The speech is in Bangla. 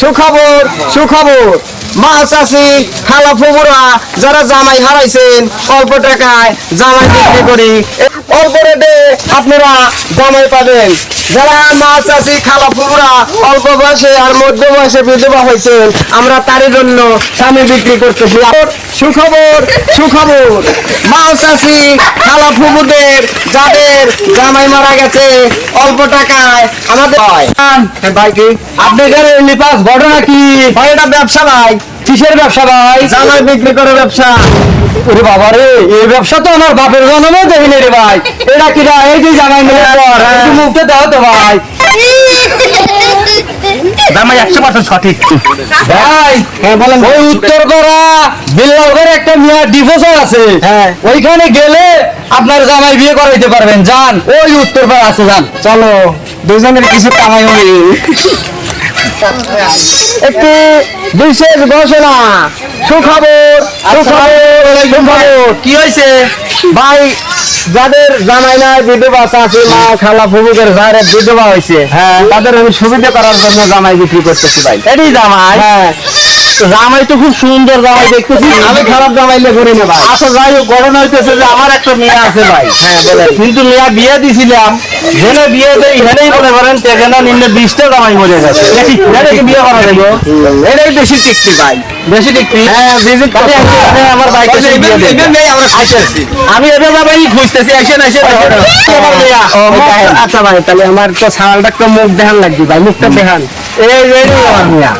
সুখবর সুখবর। মা চাষি খালা ফুবুরা যারা জামাই হারাইছেন অল্প টাকায় জামাই বিক্রি করি। অল্প রেটে আপনারা জামাই পাবেন। যারা মা চাষি খালা ফুবুরা অল্প বয়সে আর মধ্য বয়সে বিধবা হয়েছেন আমরা তারই জন্য স্বামী বিক্রি করতেছি। সুখবর সুখবর। মা চাষি খালা ফুবুদের যাদের জামাই মারা গেছে অল্প টাকায় আমাদের ভাই কি? লিপাস ঘটনা কি? ভাই এটা ব্যবসা ভাই। কিসের ব্যবসা ভাই? জামাই বিক্রি করে ব্যবসা। ওরে বাবা রে এই ব্যবসা তো আমার বাপের জন্মও দেখিনি রে ভাই। এটা কি রা এই যে জামাই মিলে পর একটু মুখে দাও তো ভাই। জামাই একশো পার্সেন্ট সঠিক। ভাই হ্যাঁ বলেন। ওই উত্তরপাড়া বিল্লালগড় একটা মিয়া ডিভোর্সার আছে। হ্যাঁ। ওইখানে গেলে আপনার জামাই বিয়ে করাইতে পারবেন। যান ওই উত্তরপাড়া আছে যান। চলো দুজনের কিছু কামাই হবে একটি বিশেষ ঘোষণা সুখবর সুখবর সুখবর। কি হয়েছে? ভাই যাদের জামাই নাই বিধবা চাষি মা খালা ফুবুদের যারা বিধবা হয়েছে হ্যাঁ। তাদের আমি সুবিধা করার জন্য জামাই বিক্রি করতেছি ভাই। এটি জামাই? হ্যাঁ। জামাই তো খুব সুন্দর জামাই দেখতেছি আমি খারাপ জামাইলে করি না ভাই আচ্ছা যাই হোক ঘটনা হইতেছে যে আমার একটা মেয়ে আছে ভাই হ্যাঁ কিন্তু মেয়া বিয়ে দিছিলাম বিয়ে দেয় এখানেই মনে করেন তেখানা নিম্নে বিশটা জামাই মরে গেছে বিয়ে করা যাবে এটাই বেশি টিকতি ভাই বেশি হ্যাঁ ভিজিট আমার আচ্ছা, আমি এবার খুঁজতেছি আসেন আসেন আচ্ছা ভাই তাহলে আমার তো ছাড়ালটা একটু মুখ দেখান লাগবে ভাই মুখটা দেখান এই এই মেয়া